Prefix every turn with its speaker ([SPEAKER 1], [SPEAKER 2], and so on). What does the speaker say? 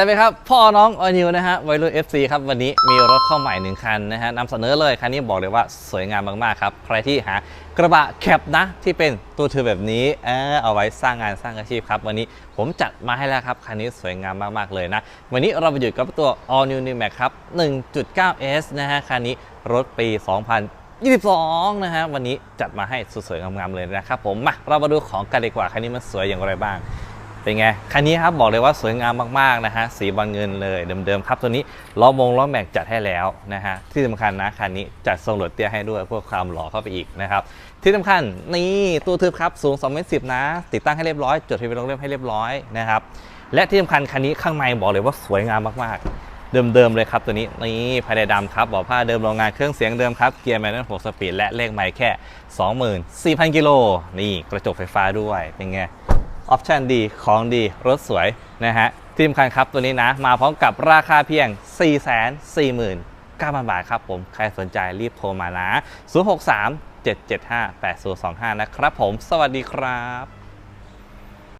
[SPEAKER 1] จัดไปครับ พ่อน้องออนิวนะฮะวัยรุ่น FC ครับ วันนี้มีรถเข้าใหม่หนึ่งคันนะฮะนำเสนอเลย คันนี้บอกเลยว่าสวยงามมาก ๆ ครับ ใครที่หากระบะแคปนะ ที่เป็นตัวเธอแบบนี้เออเอาไว้สร้างงานสร้างอาชีพครับ วันนี้ผมจัดมาให้แล้วครับ คันนี้สวยงามมาก ๆ เลยนะ วันนี้เราไปอยู่กับตัว All New New Max ครับ 1.9S นะฮะคันนี้รถปี 2000 22 นะฮะวันนี้จัดมาให้สวยๆงามๆเลยนะครับผมมาเรามาดูของกันดีกว่าคันนี้มันสวยอย่างไรบ้าง เป็นไง คันนี้ครับบอกเลยว่าสวยงามมากๆนะฮะ สีบอลเงินเลยเดิมๆครับ ตัวนี้ล้อมงล้อแม็กจัดให้แล้วนะฮะ ที่สำคัญนะคันนี้จัดทรงโหลดเตี้ยให้ด้วยเพื่อความหล่อเข้าไปอีกนะครับ ที่สำคัญนี่ตู้ทึบครับสูง2เมตร10นะ ติดตั้งให้เรียบร้อย จดทะเบียนโรงเรียนให้เรียบร้อยนะครับ และที่สำคัญคันนี้ข้างในบอกเลยว่าสวยงามมากๆเดิมๆเลยครับตัวนี้นี่ภายในดำครับบอกผ้าเดิมโรงงานเครื่องเสียงเดิมครับเกียร์แมนนวล6สปีดและเลขไมล์แค่ 24,000 กิโลนี่กระจกไฟฟ้าด้วยเป็นไง ออปชันดีของดีรถสวยนะฮะทีมคันครับตัวนี้นะ มาพร้อมกับราคาเพียง 4 4 9 0 0 0 บาทครับผม ใครสนใจรีบโทรมานะ 063 775 8025 นะครับผม สวัสดีครับ